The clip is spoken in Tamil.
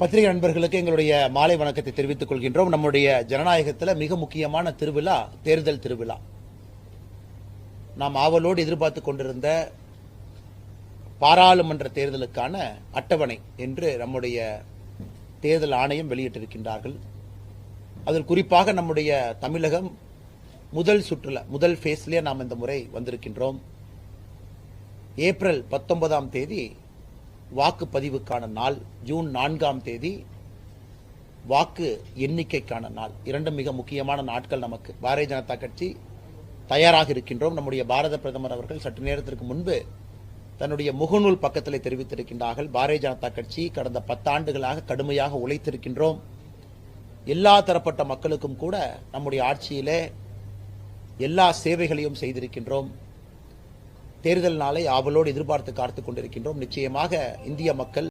பத்திரிகை நண்பர்களுக்கு எங்களுடைய மாலை வணக்கத்தை தெரிவித்துக் கொள்கின்றோம். நம்முடைய ஜனநாயகத்தில் மிக முக்கியமான திருவிழா தேர்தல் திருவிழா. நாம் ஆவலோடு எதிர்பார்த்து கொண்டிருந்த பாராளுமன்ற தேர்தலுக்கான அட்டவணை என்று நம்முடைய தேர்தல் ஆணையம் வெளியிட்டிருக்கின்றார்கள். அதில் குறிப்பாக நம்முடைய தமிழகம் முதல் சுற்றுல முதல் ஃபேஸ்லேயே நாம் இந்த முறை வந்திருக்கின்றோம். ஏப்ரல் பத்தொன்பதாம் தேதி வாக்குப்பதிவுக்கான நாள் ஜூன் நான்காம் தேதி வாக்கு எண்ணிக்கைக்கான நாள். இரண்டும் மிக முக்கியமான நாட்கள் நமக்கு. பாரதிய ஜனதா கட்சி தயாராக இருக்கின்றோம். நம்முடைய பாரத பிரதமர் அவர்கள் சற்று நேரத்திற்கு முன்பு தன்னுடைய முகநூல் பக்கத்தில் தெரிவித்திருக்கின்றார்கள். பாரதிய ஜனதா கட்சி கடந்த பத்தாண்டுகளாக கடுமையாக உழைத்திருக்கின்றோம். எல்லா தரப்பட்ட மக்களுக்கும் கூட நம்முடைய ஆட்சியிலே எல்லா சேவைகளையும் செய்திருக்கின்றோம். தேர்தல் நாளை ஆவலோடு எதிர்பார்த்து காத்துக் கொண்டிருக்கின்றோம். நிச்சயமாக இந்திய மக்கள்